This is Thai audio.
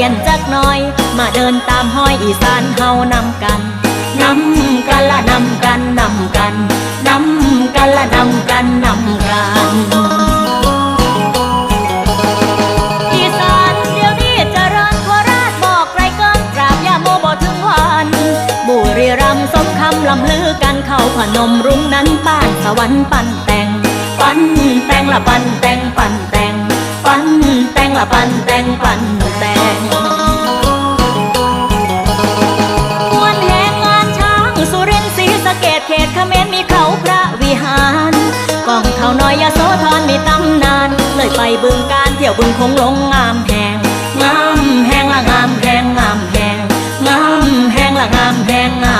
เซียนจักหน่อย มาเดินตามห้อยอีสานเฮานำกันนำกันละนำกันนำกันนำกันละนำกันนำกันอีสานเดี๋ยวนี้เจริญโคราชบอกไกลเกินกราบยาโมบ่ถึงวันบุรีรัมย์สมคำลำลือกันเข้าพนมรุ้งนั้นป้านสวรรค์ปั้นแต่งปั้นแต่งละปั้นแต่งปั้นแต่งปั้นแต่งละปั้นแต่งปั้น เขตเขมรมีเขาพระวิหารกองเขาน้อยยาโซทอนมีตำนาน เลยไปบึงการเที่ยวบึงคงลงงามแหงงามแหงละงามแหงงามแหงงามแหงละงามแหงงาม